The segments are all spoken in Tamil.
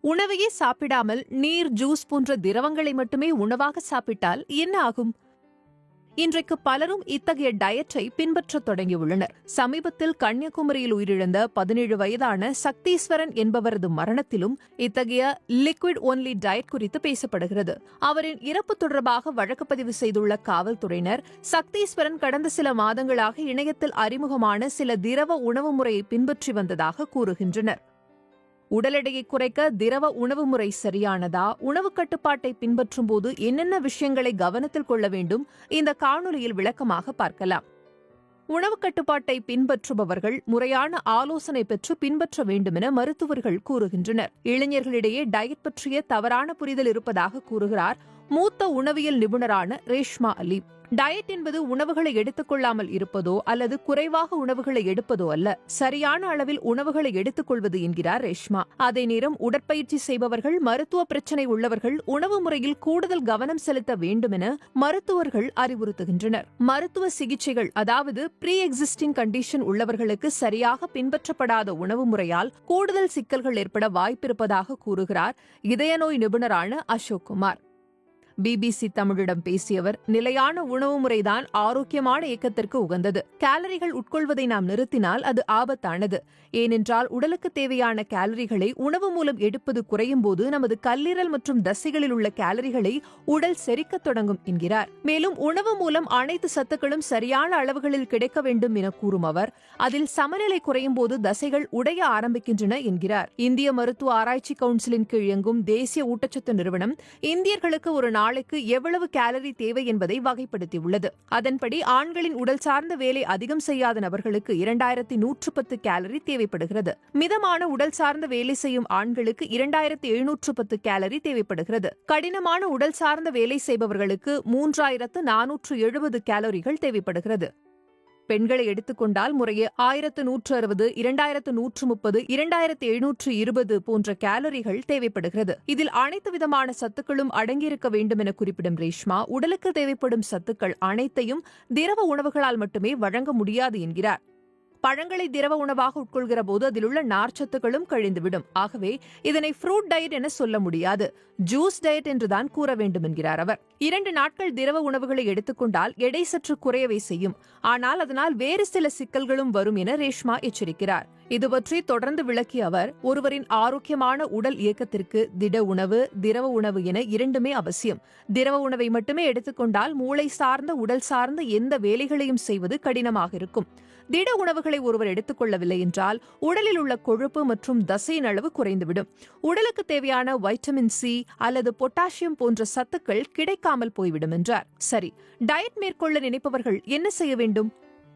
உணவையே சாப்பிடாமல் நீர் ஜூஸ் போன்ற திரவங்களை மட்டுமே உணவாக சாப்பிட்டால் என்ன ஆகும்? இன்றைக்கு பலரும் இத்தகைய டயட்டை பின்பற்றத் தொடங்கியுள்ளனர். சமீபத்தில் கன்னியாகுமரியில் உயிரிழந்த பதினேழு வயதான சக்தீஸ்வரன் என்பவரது மரணத்திலும் இத்தகைய லிக்விட் ஒன்லி டயட் குறித்து பேசப்படுகிறது. அவரின் இறப்பு தொடர்பாக வழக்கு பதிவு செய்துள்ள காவல்துறையினர் சக்தீஸ்வரன் கடந்த சில மாதங்களாக இணையத்தில் அறிமுகமான சில திரவ உணவு முறையை பின்பற்றி வந்ததாக கூறுகின்றனர். உடல் எடையை குறைக்க திரவ உணவு முறை சரியானதா? உணவு கட்டுப்பாட்டை பின்பற்றும் போது என்னென்ன விஷயங்களை கவனத்தில் கொள்ள வேண்டும்? இந்த காணொலியில் விளக்கமாக பார்க்கலாம். உணவு கட்டுப்பாட்டை பின்பற்றுபவர்கள் முறையான ஆலோசனை பெற்று பின்பற்ற வேண்டுமென மருத்துவர்கள் கூறுகின்றனர். இளைஞர்களிடையே டயட் பற்றிய தவறான புரிதல் இருப்பதாக கூறுகிறார் மூத்த உணவியல் நிபுணரான ரேஷ்மா அலி. டயட் என்பது உணவுகளை எடுத்துக்கொள்ளாமல் இருப்பதோ அல்லது குறைவாக உணவுகளை எடுப்பதோ அல்ல. சரியான அளவில் உணவுகளை எடுத்துக்கொள்வது என்கிறார் ரேஷ்மா. அதே நேரம் உடற்பயிற்சி செய்பவர்கள் மருத்துவ பிரச்சனை உள்ளவர்கள் உணவு முறையில் கூடுதல் கவனம் செலுத்த வேண்டும் என மருத்துவர்கள் அறிவுறுத்துகின்றனர். மருத்துவ சிகிச்சைகள் அதாவது ப்ரீ எக்ஸிஸ்டிங் கண்டிஷன் உள்ளவர்களுக்கு சரியாக பின்பற்றப்படாத உணவு முறையால் கூடுதல் சிக்கல்கள் ஏற்பட வாய்ப்பிருப்பதாக கூறுகிறார் இதய நோய் நிபுணரான அசோக் குமார். பிபிசி தமிழிடம் பேசியவர் நிலையான உணவு முறைதான் ஆரோக்கியமான இயக்கத்திற்கு உகந்தது. கேலரிகள் உட்கொள்வதை நாம் நிறுத்தினால் அது ஆபத்தானது. ஏனென்றால் உடலுக்கு தேவையான கேலரிகளை உணவு மூலம் எடுப்பது குறையும் போது நமது கல்லீரல் மற்றும் தசைகளில் உள்ள கேலரிகளை உடல் செரிக்கத் தொடங்கும் என்கிறார். மேலும் உணவு மூலம் அனைத்து சத்துக்களும் சரியான அளவுகளில் கிடைக்க வேண்டும் என கூறும் அவர் அதில் சமநிலை குறையும் போது தசைகள் உடைய ஆரம்பிக்கின்றன என்கிறார். இந்திய மருத்துவ ஆராய்ச்சி கவுன்சிலின் கீழ் இயங்கும் தேசிய ஊட்டச்சத்து நிறுவனம் இந்தியர்களுக்கு ஒரு நாளைக்கு எவ்வளவு கேலரி தேவை என்பதை வகைப்படுத்தியுள்ளது. அதன்படி ஆண்களின் உடல் சார்ந்த வேலை அதிகம் செய்யாத நபர்களுக்கு இரண்டாயிரத்தி நூற்று பத்து கேலரி தேவைப்படுகிறது. மிதமான உடல் சார்ந்த வேலை செய்யும் ஆண்களுக்கு இரண்டாயிரத்தி எழுநூற்று பத்து கேலரி தேவைப்படுகிறது. கடினமான உடல் சார்ந்த வேலை செய்பவர்களுக்கு மூன்றாயிரத்து நானூற்று எழுபது கேலரிகள் தேவைப்படுகிறது. பெண்களை எடுத்துக்கொண்டால் முறையே ஆயிரத்து நூற்று அறுபது இரண்டாயிரத்து நூற்று முப்பது இரண்டாயிரத்து எழுநூற்று இருபது போன்ற கேலரிகள் தேவைப்படுகிறது. இதில் அனைத்து விதமான சத்துக்களும் அடங்கியிருக்க வேண்டும் என குறிப்பிடும் ரேஷ்மா உடலுக்கு தேவைப்படும் சத்துக்கள் அனைத்தையும் திரவ உணவுகளால் மட்டுமே வழங்க முடியாது என்கிறார். பழங்களை திரவ உணவாக உட்கொள்கிற போது அதிலுள்ள நார்ச்சத்துகளும் கழிந்துவிடும். ஆகவே இதனை ஃப்ரூட் டயட் என சொல்ல முடியாது. ஜூஸ் டயட் என்றுதான் கூற வேண்டும் என்கிறார் அவர். இரண்டு நாட்கள் திரவ உணவுகளை எடுத்துக்கொண்டால் எடை சற்று குறையவே செய்யும். ஆனால் அதனால் வேறு சில சிக்கல்களும் வரும் என ரேஷ்மா எச்சரிக்கிறார். இது பற்றி தொடர்ந்து விளக்கிய அவர் ஒருவரின் ஆரோக்கியமான உடல் இயக்கத்திற்கு திட உணவு திரவ உணவு என இரண்டுமே அவசியம். திரவ உணவை மட்டுமே எடுத்துக்கொண்டால் மூளை சார்ந்த உடல் சார்ந்த எந்த வேலைகளையும் செய்வது கடினமாக இருக்கும். திட உணவுகளை ஒருவர் எடுத்துக்கொள்ளவில்லை என்றால் உடலில் உள்ள கொழுப்பு மற்றும் தசையின் அளவு குறைந்துவிடும். உடலுக்கு தேவையான வைட்டமின் சி அல்லது பொட்டாசியம் போன்ற சத்துக்கள் கிடைக்காமல் போய்விடும் என்றார். சரி டயட் மேற்கொள்ள நினைப்பவர்கள் என்ன செய்ய வேண்டும்?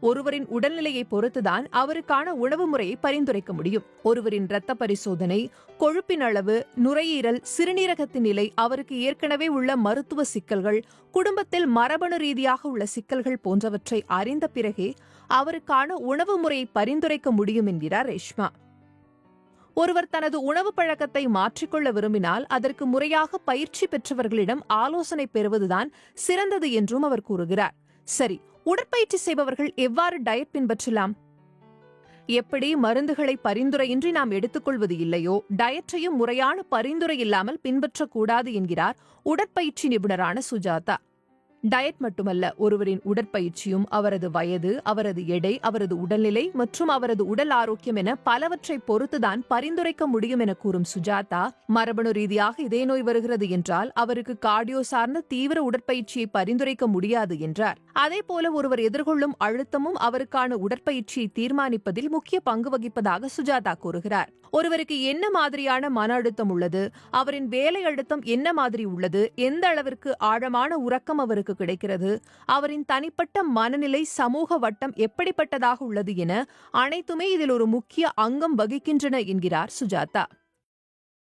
ஒருவரின் உடல்நிலையை பொறுத்துதான் அவருக்கான உணவு முறையை பரிந்துரைக்க முடியும். ஒருவரின் இரத்த பரிசோதனை கொழுப்பின் அளவு நுரையீரல் சிறுநீரகத்தின் நிலை அவருக்கு ஏற்கனவே உள்ள மருத்துவ சிக்கல்கள் குடும்பத்தில் மரபணு ரீதியாக உள்ள சிக்கல்கள் போன்றவற்றை அறிந்த பிறகே அவருக்கான உணவு முறையை பரிந்துரைக்க முடியும் என்கிறார் ரேஷ்மா. ஒருவர் தனது உணவு பழக்கத்தை மாற்றிக்கொள்ள விரும்பினால் அதற்கு முறையாக பயிற்சி பெற்றவர்களிடம் ஆலோசனை பெறுவதுதான் சிறந்தது என்றும் அவர் கூறுகிறார். சரி உடற்பயிற்சி செய்பவர்கள் எவ்வாறு டயட் பின்பற்றலாம்? எப்படி மருந்துகளை பரிந்துரையின்றி நாம் எடுத்துக்கொள்வது இல்லையோ? டயற்றையும் முறையான பரிந்துரை இல்லாமல் பின்பற்றக்கூடாது என்கிறார் உடற்பயிற்சி நிபுணரான சுஜாதா. டயட் மட்டுமல்ல ஒருவரின் உடற்பயிற்சியும் அவரது வயது அவரது எடை அவரது உடல்நிலை மற்றும் அவரது உடல் ஆரோக்கியம் என பலவற்றை பொறுத்துதான் பரிந்துரைக்க முடியும் என கூறும் சுஜாதா மரபணு ரீதியாக இதய நோய் வருகிறது என்றால் அவருக்கு கார்டியோ சார்ந்த தீவிர உடற்பயிற்சியை பரிந்துரைக்க முடியாது என்றார். அதேபோல ஒருவர் எதிர்கொள்ளும் அழுத்தமும் அவருக்கான உடற்பயிற்சியை தீர்மானிப்பதில் முக்கிய பங்கு வகிப்பதாக சுஜாதா கூறுகிறார். ஒருவருக்கு என்ன மாதிரியான மன அழுத்தம் உள்ளது அவரின் வேலை அழுத்தம் என்ன மாதிரி உள்ளது எந்த அளவிற்கு ஆழமான உறக்கம் அவருக்கு கிடைக்கிறது அவரின் தனிப்பட்ட மனநிலை சமூக வட்டம் எப்படிப்பட்டதாக உள்ளது என அனைத்துமே இதில் ஒரு முக்கிய அங்கம் வகிக்கின்றன என்கிறார் சுஜாதா.